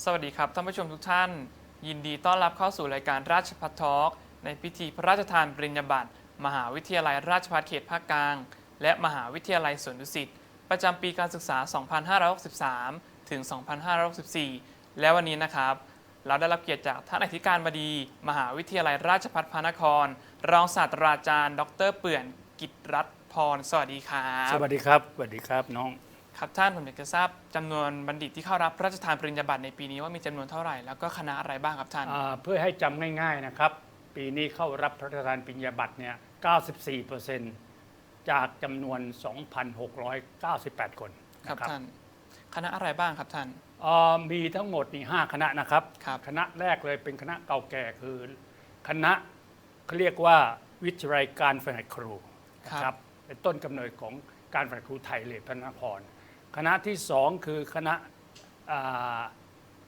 สวัสดีครับท่านผู้ชมทุกท่าน ยินดีต้อนรับเข้าสู่รายการราชพัฒทอล์กในพิธีพระราชทานปริญญาบัตรมหาวิทยาลัยราชภัฏเขตภาคกลาง และมหาวิทยาลัยสวนดุสิตประจำปีการศึกษา 2563 ถึง 2564 และวันนี้นะครับ เราได้รับเกียรติจากท่านอธิการบดี มหาวิทยาลัยราชภัฏพระนคร รองศาสตราจารย์ ดร เปื่อนกิตรัตน์พร สวัสดีครับ สวัสดีครับ สวัสดีครับน้อง ครับท่านผมอยากจะทราบจำนวนบัณฑิตที่เข้ารับพระราชทานปริญญาบัตรในปีนี้ว่ามีจำนวนเท่าไหร่แล้วก็คณะอะไรบ้างครับท่านอาเพื่อให้จำง่ายๆนะครับ ปีนี้เข้ารับพระราชทานปริญญาบัตรเนี่ย 94%จากจำนวน 2,698 คนครับนะท่าน คณะอะไรบ้างครับท่านอ่ามีทั้งหมดนี่5คณะนะครับ ครับ คณะแรกเลยเป็นคณะเก่าแก่คือ คณะเขาเรียกว่าวิทยาลัยการฝึกหัดครูนะครับเป็นต้นกำเนิดของการฝึกหัดครูไทยเลยพระนคร คณะที่สองคือคณะอ่า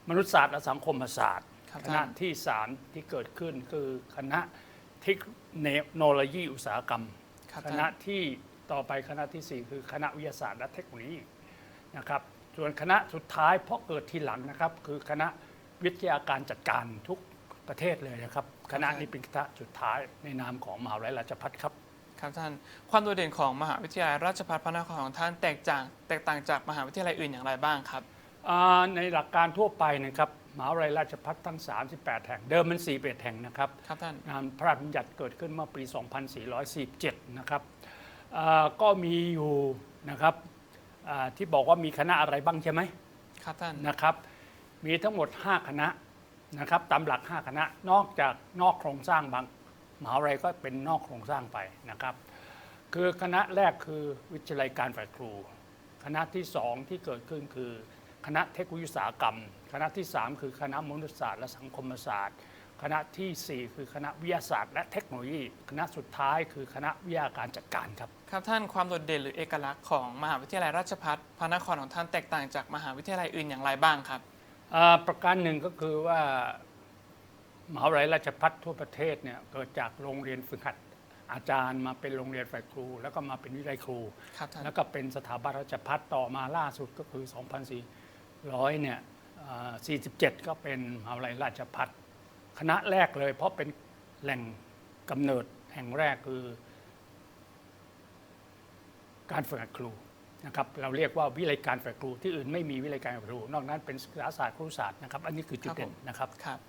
มนุษยศาสตร์และสังคมศาสตร์ครับคณะท่านที่สามที่เกิดขึ้นคือคณะเทคโนโลยีอุตสาหกรรมครับคท่าณะนที่ต่อไปคณะที่สี่คือคณะวิทยาศาสตร์และเทคโนโลยีนะครับ ส่วนคณะสุดท้ายเพราะเกิดทีหลังนะครับ คือคณะวิทยาการจัดการทุกประเทศเลยนะครับ คณะนี้เป็นคณะสุดท้ายในนามของมหาวิทยาลัยราชภัฏครับ ครับท่าน ความโดดเด่นของมหาวิทยาลัยราชภัฏพระนครของท่านแตกจากแตกต่างจากมหาวิทยาลัยอื่นอย่างไรบ้างครับ อ่าในหลักการทั่วไปนะครับมหาวิทยาลัยราชภัฏทั้ง 38 แห่ง เดิมมัน41แห่งนะครับครับท่าน งานพระราชบัญญัติเกิดขึ้นเมื่อปี 2447 นะครับอ่าก็มีอยู่นะครับอ่าที่บอกว่ามีคณะอะไรบ้างใช่ไหม ครับท่าน นะครับ มีทั้งหมด 5 คณะนะครับตามหลัก 5 คณะ นอกจากนอกโครงสร้างบาง มหาวิทยาลัยก็เป็นนอกโครงสร้างไปนะครับ คือคณะแรกคือวิทยาลัยการฝ่ายครู คณะที่สองที่เกิดขึ้นคือ คณะเทคโนโลยีอุตสาหกรรม คณะที่3คือคณะมนุษยศาสตร์และสังคมศาสตร์ คณะทีสี่4คือคณะวิทยาศาสตร์ และเทคโนโลยี คณะสุดท้ายคือคณะวิทยาการจัดการครับ ครับท่านความโดดเด่นหรือเอกลักษณ์ของมหาวิทยาลัยราชภัฏพระนครของท่านแตกต่างจากมหาวิทยาลัยอื่นอย่างไรบ้างครับอ่าประการหนึ่งก็คือว่า มหาวิทยาลัยราชภัฏทั่วประเทศเนี่ยเกิดจากโรงเรียนฝึกหัดอาจารย์มาเป็นโรงเรียนฝ่ายครู แล้วก็มาเป็นวิทยาลัยครู ครับท่าน แล้วก็เป็นสถาบันราชพัฒต่อมาล่าสุดก็คือ 2,400เนี่ยอ่า47 ก็เป็นมหาวิทยาลัยราชพัฒคณะแรกเลย เพราะเป็นแหล่งกำเนิดแห่งแรกคือ การฝึกหัดครูนะครับเราเรียกว่าวิทยาลัยการฝึกครูที่อื่นไม่มีวิทยาลัยการฝึกครู นอกนั้นเป็นศึกษาศาสตร์ครุศาสตร์นะครับอันนี้คือจุดเด่นนะครับ ครับ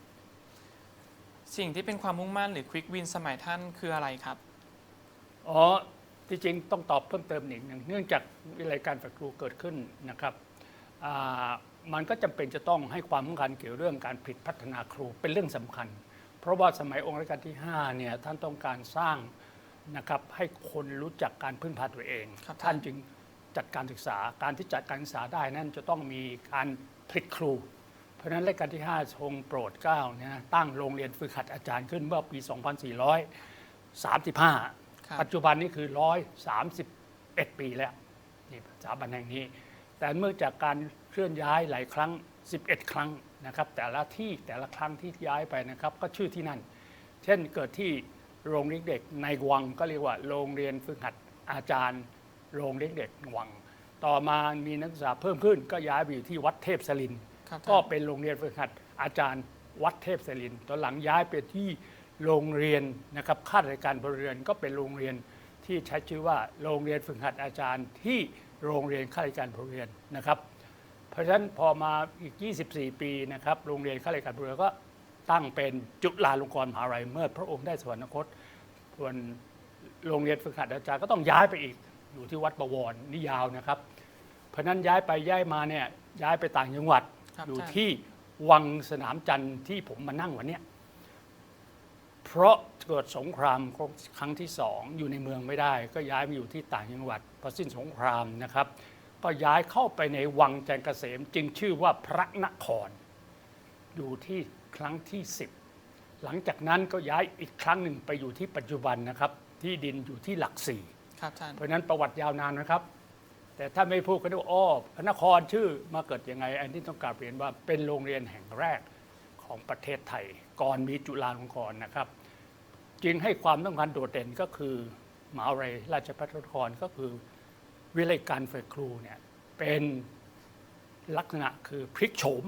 สิ่งที่เป็นความมุ่งมั่นหรือควิกวินสมัยท่านคืออะไรครับ อ๋อที่จริงต้องตอบเพิ่มเติมอีกหนึ่งเนื่องจากวิทยาลัยการฝึกครูเกิดขึ้นนะครับอ่ามันก็จำเป็นจะต้องให้ความสำคัญเกี่ยวเรื่องการผลิตพัฒนาครูเป็นเรื่องสำคัญ เพราะว่าสมัยองค์รัชกาลที่5เนี่ยท่านต้องการสร้างนะครับให้คนรู้จักการพึ่งพาตัวเองครับท่านจึงจัดการศึกษาการที่จัดการศึกษาได้นั่นจะต้องมีการผลิตครู เพราะฉะนั้นรัชกาลที่ 5 ทรงโปรดเกล้านะตั้งโรงเรียนฝึกหัดอาจารย์ขึ้นเมื่อปี 2435ครับปัจจุบันนี้คือ 131 ปีแล้วนี่สถาบันแห่งนี้ แต่เมื่อจากการเคลื่อนย้ายหลายครั้ง 11 ครั้งนะครับแต่ละที่แต่ละครั้งที่ย้ายไปนะครับก็ชื่อที่นั่น เช่นเกิดที่โรงเลี้ยงเด็กในวังก็เรียกว่าโรงเรียนฝึกหัดอาจารย์ โรงเลี้ยงเด็กวัง ต่อมามีนักศึกษาเพิ่มขึ้นก็ย้ายไปอยู่ที่วัดเทพศรินทร์ ครับก็เป็นโรงเรียนฝึกหัดอาจารย์วัดเทพศรินตอนหลังย้ายไปที่โรงเรียนนะครับข้าราชการบริเรียนก็เป็นโรงเรียนที่ใช้ชื่อว่าโรงเรียนฝึกหัดอาจารย์ที่โรงเรียนข้าราชการบริเรียนนะครับ เพราะฉะนั้นพอมาอีก 24 ปีนะครับโรงเรียนข้าราชการบริเรียนก็ตั้งเป็นจุฬาลงกรณ์มหาวิทยาลัยเมื่อพระองค์ได้สวรรคตส่วนโรงเรียนฝึกหัดอาจารย์ก็ต้องย้ายไปอีกอยู่ที่วัดประวรนิยาวนะครับ เพราะฉะนั้นย้ายไปย้ายมาเนี่ยย้ายไปต่างจังหวัด ครับอยู่ท่านที่วังสนามจันทร์ที่ผมมานั่งวันเนี้ยเพราะเกิดสงครามครั้งที่สองอยู่ในเมืองไม่ได้ ก็ย้ายมาอยู่ที่ต่างจังหวัดพอสิ้นสงครามนะครับ ก็ย้ายเข้าไปในวังจันทร์เกษมจึงชื่อว่าพระนคร อยู่ที่ครั้งที่ 10 หลังจากนั้นก็ย้ายอีกครั้งหนึ่งไปอยู่ที่ปัจจุบันนะครับ ที่ดินอยู่ที่หลักสี่ ครับท่านเพราะฉะนั้นประวัติยาวนานนะครับ แต่ถ้าไม่พูดก็ได้ว่าอ้อพระนครชื่อมาเกิดยังไง อันนี้ต้องกราบเรียนว่าเป็นโรงเรียนแห่งแรกของประเทศไทย ก่อนมีจุฬาลงกรณ์นะครับ จึงให้ความต้องการโดดเด่นก็คือมหาวิทยาลัยราชภัฏนครก็คือวิทยาลัยการฝึกครูเนี่ยเป็นลักษณะคือพลิกโฉม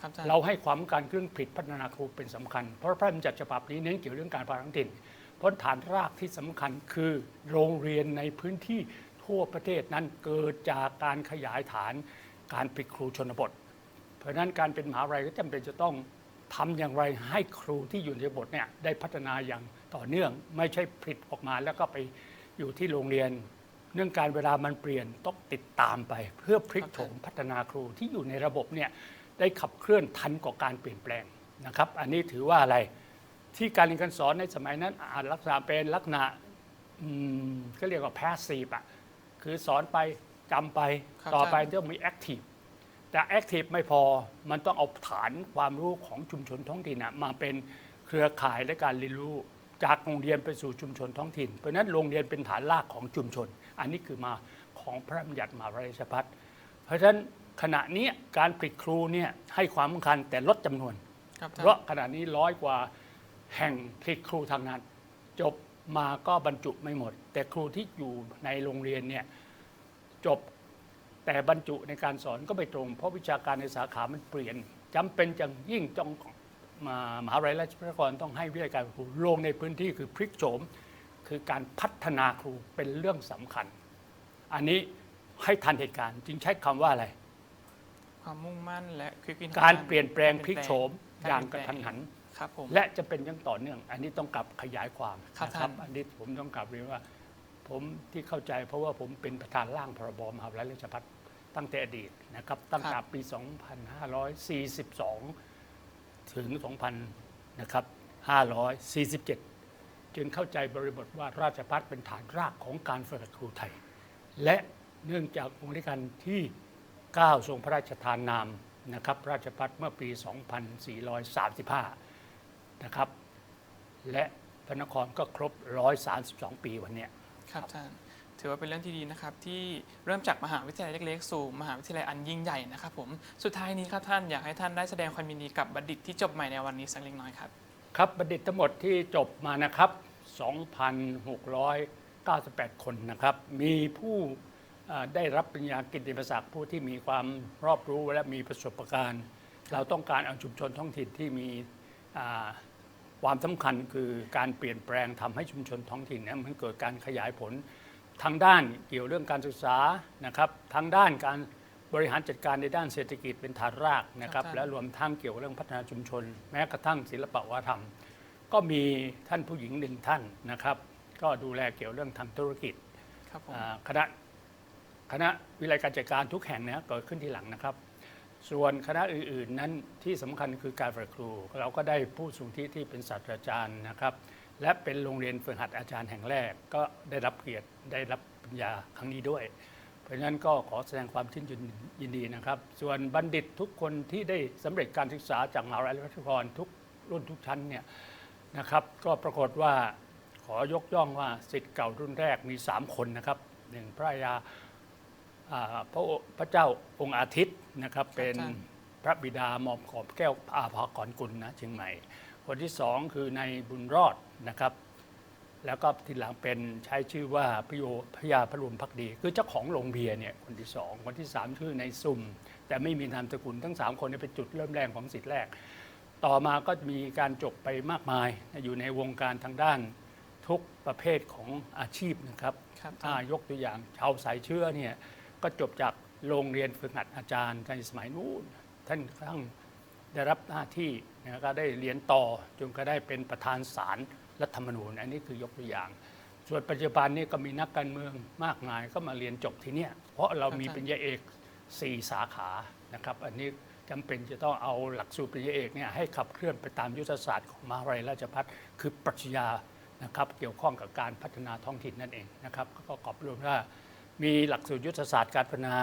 ครับอาจารย์ เราให้ความสำคัญเรื่องผลิตพัฒนาครูเป็นสำคัญ เพราะพระราชบัญญัติฉบับนี้เน้นเกี่ยวเรื่องการพัฒนาท้องถิ่นเพราะฐานรากที่สำคัญคือโรงเรียนในพื้นที่ ทั่วประเทศนั้นเกิดจากการขยายฐานการผลิตครูชนบท เพราะนั้นการเป็นมหาวิทยาลัยก็จำเป็นจะต้องทำอย่างไรให้ครูที่อยู่ในบทเนี่ยได้พัฒนาอย่างต่อเนื่อง ไม่ใช่ผลิตออกมาแล้วก็ไปอยู่ที่โรงเรียน เนื่องการเวลามันเปลี่ยนต้องติดตามไป เพื่อพลิกโฉมพัฒนาครูที่อยู่ในระบบเนี่ยได้ขับเคลื่อนทันกับการเปลี่ยนแปลงนะครับ อันนี้ถือว่าอะไรที่การเรียนการสอนในสมัยนั้นอาจลักษณะเป็นลักษณะก็เรียกว่าแพสซีฟอะ คือสอนไปจำไปครับต่อไปอาจารย์ ต้องมีแอคทีฟแต่แอคทีฟไม่พอมันต้องเอาฐานความรู้ของชุมชนท้องถิ่นน่ะมาเป็นเครือข่ายและการเรียนรู้จากโรงเรียนไปสู่ชุมชนท้องถิ่น เพราะฉะนั้นโรงเรียนเป็นฐานรากของชุมชน อันนี้คือมาของพระราชบัญญัติมหาวิทยาลัยราชภัฏเพราะฉะนั้นขณะนี้การผลิตครูเนี่ยให้ความสำคัญแต่ลดจำนวน ครับอาจารเพราะย์ขณะนี้ร้อยกว่าแห่งผลิตครูทางนั้น จบ มาก็บรรจุไม่หมด แต่ครูที่อยู่ในโรงเรียนเนี่ยจบแต่บรรจุในการสอนก็ไม่ตรง เพราะวิชาการในสาขามันเปลี่ยนจำเป็นจังยิ่งต้องมามหาวิทยาลัยราชภัฏนครต้องให้วิทยาการครูลงในพื้นที่คือพลิกโฉมคือการพัฒนาครูเป็นเรื่องสำคัญ อันนี้ให้ทันเหตุการณ์ จึงใช้คำว่าอะไร ความมุ่งมั่นและควิกวินการเปลี่ยนแปลงพลิกโฉมกาอย่างเปกลี่ระยนแปลทันหัน ครับผม และจะเป็นอยังต่อเนื่อง อันนี้ต้องกลับขยายความครับนะท่าน อันนี้ผมต้องกลับเรียนว่า ผมที่เข้าใจเพราะว่าผมเป็นประธานร่างพรบมหาวิทยาลัยราชภัฏตั้งแต่อดีตนะครับตั้งแต่ปี 2542 ถึง 2000นะครับ547 จึงเข้าใจบริบทว่าราชพัฒเป็นฐานรากของการฝึกครูไทย และเนื่องจากองค์ธิการที่ 9 ทรงพระราชทานนามนะครับราชพัฒเมื่อปี 2435 นะครับ และพระนครก็ครบ 132 ปีวันเนี้ย ครับอาจารย์ถือว่าเป็นเรื่องที่ดีนะครับที่เริ่มจากมหาวิทยาลัยเล็กๆ สู่มหาวิทยาลัยอันยิ่งใหญ่นะครับผมสุดท้ายนี้ครับท่านอยากให้ท่านได้แสดงความยินดีกับบัณฑิตที่จบใหม่ในวันนี้สักเล็กน้อยครับ ครับบัณฑิตทั้งหมดที่จบมานะครับ 2,698 คนนะครับ มีผู้เอ่อได้รับปริญญากิตติมศักดิ์ผู้ที่มีความรอบรู้และมีประสบการณ์ เราต้องการเอาชุมชนท้องถิ่นที่มีอ่า ความสำคัญคือการเปลี่ยนแปลงทำให้ชุมชนท้องถิ่นเนี่ยมันเกิดการขยายผลทางด้านเกี่ยวเรื่องการศึกษานะครับทางด้านการบริหารจัดการในด้านเศรษฐกิจเป็นฐานรากนะครับครับและรวมทั้งเกี่ยวกับเรื่องพัฒนาชุมชน แม้กระทั่งศิลปวัฒนธรรม ก็มีท่านผู้หญิงหนึ่งท่านนะครับ ก็ดูแลเกี่ยวเรื่องทางธุรกิจครับผมอ่าคณะคณะวิไลการจัดการทุกแห่งเนี้เกิดขึ้นทีหลังนะครับ ส่วนคณะอื่น ๆ นั้นที่สำคัญคือการฝึกครู เราก็ได้ผู้สูงที่ที่เป็นศาสตราจารย์นะครับ และเป็นโรงเรียนฝึกหัดอาจารย์แห่งแรก ก็ได้รับเกียรติได้รับปริญญาครั้งนี้ด้วย เพราะฉะนั้นก็ขอแสดงความชื่นชมยินดีนะครับ ส่วนบัณฑิตทุกคนที่ได้สำเร็จการศึกษาจากมหาวิทยาลัยราชภัฏทุกรุ่นทุกชั้นเนี่ยนะครับ ก็ปรากฏว่าขอยกย่องว่าสิทธิ์เก่ารุ่นแรกมี 3 คนนะครับหนึ่งพระยา อ่าพระโอพระเจ้าองค์อาทิตย์นะครับเป็นพระบิดาหมอมขอบแก้วอาภากรกุลนะเชียงใหม่ คนที่สองคือนายบุญรอดนะครับ แล้วก็ทีหลังเป็นใช้ชื่อว่าพระโยพระยาพระรวมพักดี คือเจ้าของโรงเบียร์เนี่ยคนที่สองคนที่สามชื่อนายซุ่มแต่ไม่มีนามสกุลทั้งสามคนเนยเป็นจุดเริ่มแรงของสิทธิ์แรก ต่อมาก็มีการจบไปมากมายอยู่ในวงการทางด้านทุกประเภทของอาชีพนะครับครับถ้ายกตัวอย่างชาวสายเชื่อเนี่ย ก็จบจากโรงเรียนฝึกหัดอาจารย์ในสมัยนู้นท่านกระทั่งได้รับหน้าที่นะก็ได้เรียนต่อจนก็ได้เป็นประธานศาลรัฐธรรมนูญ อันนี้คือยกตัวอย่าง ส่วนปัจจุบันนี้ก็มีนักการเมืองมากมายก็มาเรียนจบที่เนี่ยเพราะเรามีปริญญาเอกสี่สาขานะครับ อันนี้จำเป็นจะต้องเอาหลักสูตรปริญญาเอกเนี่ยให้ขับเคลื่อนไปตามยุทธศาสตร์ของมหาวิทยาลัยราชภัฏคือปรัชญานะครับเกี่ยวข้องกับการพัฒนาท้องถิ่นนั่นเองนะครับ ก็ขอบรวมว่า มีหลักสูตรยุทธศาสตร์การพัฒนา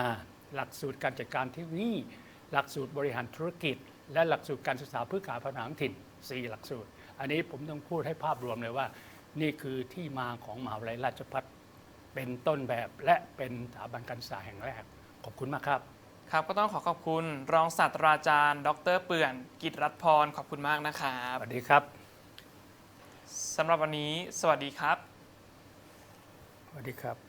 หลักสูตรการจัดการเทคโนโลยีหลักสูตรบริหารธุรกิจ และหลักสูตรการศึกษาเพื่อการพัฒนาท้องถิ่นสี่หลักสูตร อันนี้ผมต้องพูดให้ภาพรวมเลยว่า นี่คือที่มาของมหาวิทยาลัยราชภัฏเป็นต้นแบบและเป็นสถาบันการศึกษาแห่งแรก ขอบคุณมากครับ ครับก็ต้องขอขอบคุณรองศาสตราจารย์ ดร เปื่อน กิตรัตน์พรขอบคุณมากนะครับสวัสดีครับสำหรับวันนี้ สวัสดีครับ สวัสดีครับ